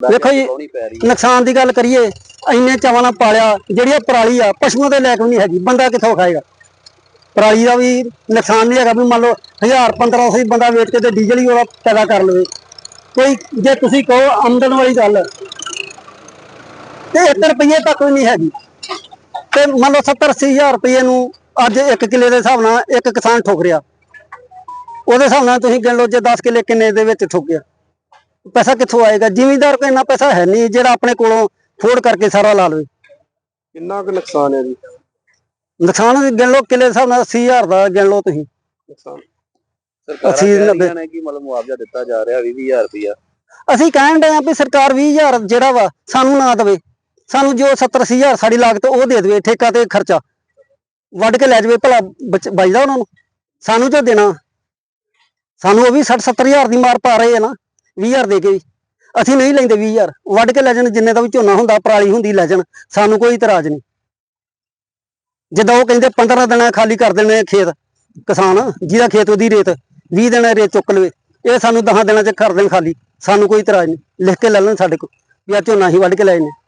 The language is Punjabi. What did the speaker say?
ਵੇਖੋ ਜੀ ਨੁਕਸਾਨ ਦੀ ਗੱਲ ਕਰੀਏ ਇੰਨੇ ਚਾਵਾਂ ਨਾਲ ਪਾਲਿਆ ਜਿਹੜੀ ਇਹ ਪਰਾਲੀ ਆ ਪਸ਼ੂਆਂ ਦੇ ਲਾਇਕ ਵੀ ਨਹੀਂ ਹੈਗੀ ਬੰਦਾ ਕਿੱਥੋਂ ਖਾਏਗਾ? ਪਰਾਲੀ ਦਾ ਵੀ ਨੁਕਸਾਨ ਨਹੀਂ ਹੈਗਾ ਵੀ ਮੰਨ ਲਓ 1000 1500 ਹੀ ਬੰਦਾ ਵੇਚ ਕੇ ਤੇ ਡੀਜ਼ਲ ਹੀ ਉਹਦਾ ਪੈਦਾ ਕਰ ਲਵੇ। ਕੋਈ ਜੇ ਤੁਸੀਂ ਕਹੋ ਆਮਦਨ ਵਾਲੀ ਗੱਲ ਤੇ 1 ਰੁਪਏ ਤੱਕ ਵੀ ਨਹੀਂ ਹੈਗੀ। ਤੇ ਮੰਨ ਲਓ 70 80000 ਰੁਪਏ ਨੂੰ ਅੱਜ ਇੱਕ ਕਿੱਲੇ ਦੇ ਹਿਸਾਬ ਨਾਲ ਇੱਕ ਕਿਸਾਨ ਠੋਕ ਰਿਹਾ। ਉਹਦੇ ਹਿਸਾਬ ਨਾਲ ਤੁਸੀਂ ਗਿਣ ਲਓ ਜੇ 10 ਕਿੱਲੇ ਕਿੰਨੇ ਦੇ ਵਿੱਚ ਠੋਕ ਗਿਆ ਪੈਸਾ ਕਿੱਥੋਂ ਆਏਗਾ? ਜ਼ਿਮੀਂਦਾਰ ਕੋਲ ਇੰਨਾ ਪੈਸਾ ਹੈ ਨਹੀਂ ਜਿਹੜਾ ਆਪਣੇ ਕੋਲੋਂ ਫੋੜ ਕਰਕੇ ਸਾਰਾ ਲਾ ਲਵੇ। ਕਿੰਨਾ ਕੁ ਨੁਕਸਾਨ ਹੈ ਜੀ? ਨੁਕਸਾਨ ਵੀ ਗਿਣ ਲਓ ਕਿੱਲੇ ਦੇ ਹਿਸਾਬ ਨਾਲ 80000 ਦਾ ਗਿਣ ਲਓ ਤੁਸੀਂ। ਨੁਕਸਾਨ। ਸਰਕਾਰਾਂ ਅਸੀਂ ਨੇ ਕਿ ਮਤਲਬ ਮੁਆਵਜ਼ਾ ਦਿੱਤਾ ਜਾ ਰਿਹਾ 20000 ਰੁਪਇਆ। ਅਸੀਂ ਕਹਿਣ ਡਏ ਆ ਵੀ ਸਰਕਾਰ 20000 ਜਿਹੜਾ ਵਾ ਸਾਨੂੰ ਨਾ ਦੇਵੇ। ਸਾਨੂੰ ਜੋ 70 80000 ਸਾਡੀ ਲਾਗਤ ਉਹ ਦੇ ਦੇਵੇ ਠੇਕਾ ਤੇ ਖਰਚਾ। ਵੱਢ ਕੇ ਲੈ ਜਾਵੇ ਭਲਾ ਬਚ- ਬਚਦਾ ਉਹਨਾਂ ਨੂੰ। ਸਾਨੂੰ ਜੋ ਦੇਣਾ। ਸਾਨੂੰ ਉਹ ਵੀ 60 70000 ਦੀ ਮਾਰ ਪਾ ਰਹੇ ਆ ਨਾ। 20000 ਦੇ ਕੇ ਵੀ। ਅਸੀਂ ਨਹੀਂ ਲੈਂਦੇ 20000 ਵੱਢ ਕੇ ਲੈ ਜਾਣ, ਜਿੰਨੇ ਦਾ ਵੀ ਝੋਨਾ ਹੁੰਦਾ, ਪਰਾਲੀ ਹੁੰਦੀ ਲੈ ਜਾਣ। ਸਾਨੂੰ ਕੋਈ ਇਤਰਾਜ਼ ਨਹੀਂ। ਜਿੱਦਾਂ ਉਹ ਕਹਿੰਦੇ 15 ਦਿਨਾਂ ਖਾਲੀ ਕਰ ਦੇਣੇ ਆ ਖੇਤ, ਕਿਸਾਨ, ਜਿਹਦਾ ਖੇਤ ਉਹਦੀ ਰੇਤ 20 ਦਿਨਾਂ ਰੇਤ ਚੁੱਕ ਲਵੇ। ਇਹ ਸਾਨੂੰ 10 ਦਿਨਾਂ ਚ ਕਰ ਦੇਣ ਖਾਲੀ। ਸਾਨੂੰ ਕੋਈ ਇਤਰਾਜ਼ ਨਹੀਂ। ਲਿਖ ਕੇ ਲੈ ਲੈਣ ਸਾਡੇ ਕੋਲ, ਵੀ ਆ ਝੋਨਾ ਹੀ ਵੱਢ ਕੇ ਲੈ ਜਾਣੇ